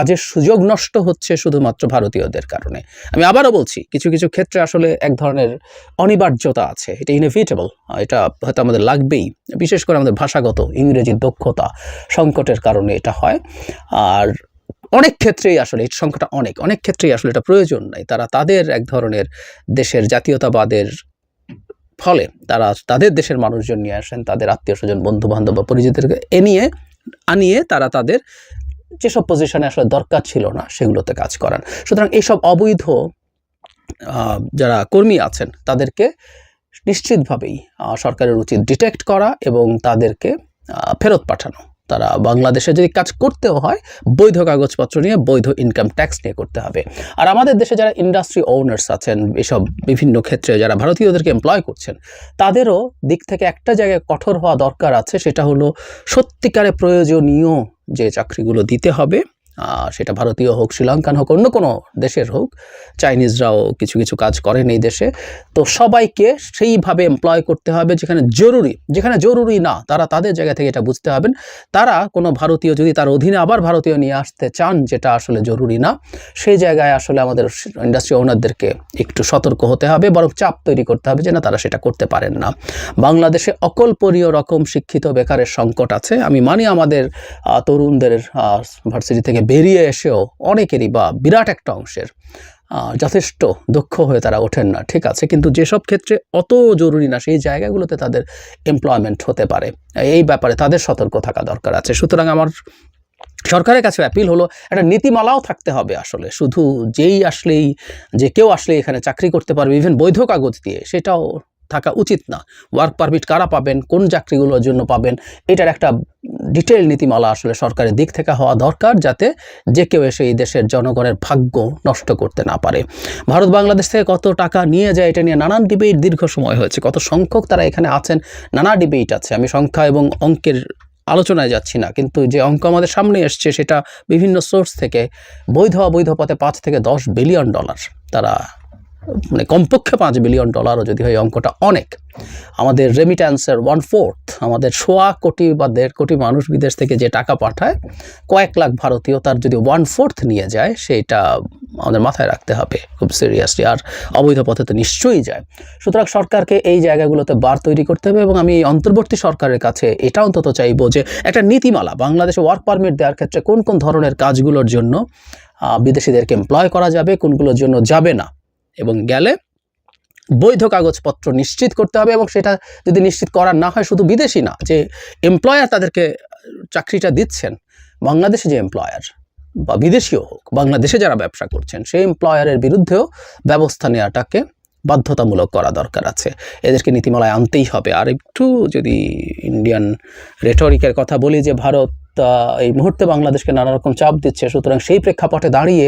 কাজের সুযোগ নষ্ট হচ্ছে শুধুমাত্র ভারতীয়দের কারণে। আমি আবারও বলছি, কিছু কিছু ক্ষেত্রে আসলে এক ধরনের অনিবার্যতা আছে। এটা ইনএভিটেবল এটা হয়তো আমাদের লাগবেই। বিশেষ করে আমাদের ভাষাগত ইংরেজির দক্ষতা সংকটের কারণে এটা হয়। আর অনেক ক্ষেত্রেই আসলে এই সংখ্যাটা অনেক অনেক ক্ষেত্রেই আসলে এটা প্রয়োজন নাই। তারা তাদের এক ধরনের দেশের জাতীয়তাবাদের ফলে তারা তাদের দেশের মানুষজন নিয়ে আসেন, তাদের আত্মীয় স্বজন বন্ধু বান্ধব বা পরিচিতদেরকে এ নিয়ে আনিয়ে তারা তাদের যেসব পজিশনে আসলে দরকার ছিল না, সেগুলোতে কাজ করান। সুতরাং এইসব অবৈধ যারা কর্মী আছেন, তাদেরকে নিশ্চিতভাবেই সরকারের উচিত ডিটেক্ট করা এবং তাদেরকে ফেরত পাঠানো। তারা বাংলাদেশে যদি কাজ করতেও হয়, বৈধ কাগজপত্র নিয়ে, বৈধ ইনকাম ট্যাক্স নিয়ে করতে হবে। আর আমাদের দেশে যারা ইন্ডাস্ট্রি ওনার্স আছেন, এসব বিভিন্ন ক্ষেত্রে যারা ভারতীয়দেরকে এমপ্লয় করছেন, তাদেরও দিক থেকে একটা জায়গায় কঠোর হওয়া দরকার আছে, সেটা হলো সত্যিকারে প্রয়োজনীয় যে চাকরিগুলো দিতে হবে। সেটা ভারতীয় হোক, শ্রীলঙ্কান হোক, অন্য কোনো দেশের হোক, চাইনিজরাও কিছু কিছু কাজ করেন এই দেশে। তো সবাইকে সেইভাবে এমপ্লয় করতে হবে যেখানে জরুরি যেখানে জরুরি না, তারা তাদের জায়গা থেকে এটা বুঝতে হবেন তারা কোনো ভারতীয় যদি তার অধীনে আবার ভারতীয় নিয়ে আসতে চান, যেটা আসলে জরুরি না, সেই জায়গায় আসলে আমাদের ইন্ডাস্ট্রি ওনারদেরকে একটু সতর্ক হতে হবে, বরং চাপ তৈরি করতে হবে যে না, তারা সেটা করতে পারেন না। বাংলাদেশে অকল্পনীয় রকম শিক্ষিত বেকারের সংকট আছে। আমি মানি আমাদের তরুণদের ভার্সিটি থেকে বেরিয়ে এসেও অনেকেরই বা বিরাট একটা অংশের যথেষ্ট দক্ষ হয়ে তারা ওঠেন না, ঠিক আছে। কিন্তু যেসব ক্ষেত্রে অত জরুরি না, সেই জায়গাগুলোতে তাদের এমপ্লয়মেন্ট হতে পারে। এই ব্যাপারে তাদের সতর্ক থাকা দরকার আছে। সুতরাং আমার সরকারের কাছে অ্যাপিল হলো, একটা নীতিমালাও থাকতে হবে আসলে। শুধু যেই আসলেই, যে কেউ আসলে এখানে চাকরি করতে পারবে ইভেন বৈধ কাগজ দিয়ে, সেটাও থাকা উচিত না। ওয়ার্ক পারমিট কারা পাবেন, কোন চাকরিগুলোর জন্য পাবেন, এটার একটা ডিটেল নীতিমালা আসলে সরকারের দিক থেকে হওয়া দরকার যাতে যে কেউ এসে এই দেশের জনগণের ভাগ্য নষ্ট করতে না পারে। ভারত বাংলাদেশ থেকে কত টাকা নিয়ে যায় এটা নিয়ে নানান ডিবেট দীর্ঘ সময় হয়েছে। কত সংখ্যক তারা এখানে আছেন, নানা ডিবেট আছে। আমি সংখ্যা এবং অঙ্কের আলোচনায় যাচ্ছি না, কিন্তু যে অঙ্ক আমাদের সামনে এসছে সেটা বিভিন্ন সোর্স থেকে বৈধ অবৈধ পথে পাঁচ থেকে দশ বিলিয়ন ডলার তারা মানে কমপক্ষে পাঁচ বিলিয়ন ডলারও যদি হয় অঙ্কটা অনেক। আমাদের রেমিট্যান্সের ওয়ান ফোর্থ আমাদের সোয়া কোটি বা দেড় কোটি মানুষ বিদেশ থেকে যে টাকা পাঠায়, কয়েক লাখ ভারতীয় তার যদি ওয়ান ফোর্থ নিয়ে যায় সেটা আমাদের মাথায় রাখতে হবে, খুব সিরিয়াসলি আর অবৈধ পথে তো নিশ্চয়ই যায়। সুতরাং সরকারকে এই জায়গাগুলোতে বার তৈরি করতে হবে এবং আমি অন্তর্বর্তী সরকারের কাছে এটা অন্তত চাইব যে একটা নীতিমালা, বাংলাদেশে ওয়ার্ক পারমিট দেওয়ার ক্ষেত্রে কোন কোন ধরনের কাজগুলোর জন্য বিদেশিদেরকে এমপ্লয় করা যাবে, কোনগুলোর জন্য যাবে না। এবং গেলে বৈধ কাগজপত্র নিশ্চিত করতে হবে এবং সেটা যদি নিশ্চিত করা না হয়, শুধু বিদেশি না, যে এমপ্লয়ার তাদেরকে চাকরিটা দিচ্ছেন, বাংলাদেশে যে এমপ্লয়ার বা বিদেশিও হোক, বাংলাদেশে যারা ব্যবসা করছেন, সেই এমপ্লয়ারের বিরুদ্ধেও ব্যবস্থা নেওয়াটাকে বাধ্যতামূলক করা দরকার আছে। এদেরকে নীতিমালায় আনতেই হবে। আর একটু যদি ইন্ডিয়ান রেটরিকের কথা বলি, যে ভারত আহ, এই মুহূর্তে বাংলাদেশকে নানা রকম চাপ দিচ্ছে। সুতরাং সেই প্রেক্ষাপটে দাঁড়িয়ে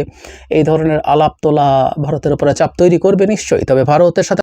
এই ধরনের আলাপ তোলা ভারতের উপরে চাপ তৈরি করবে নিশ্চয়ই। তবে ভারতের সাথে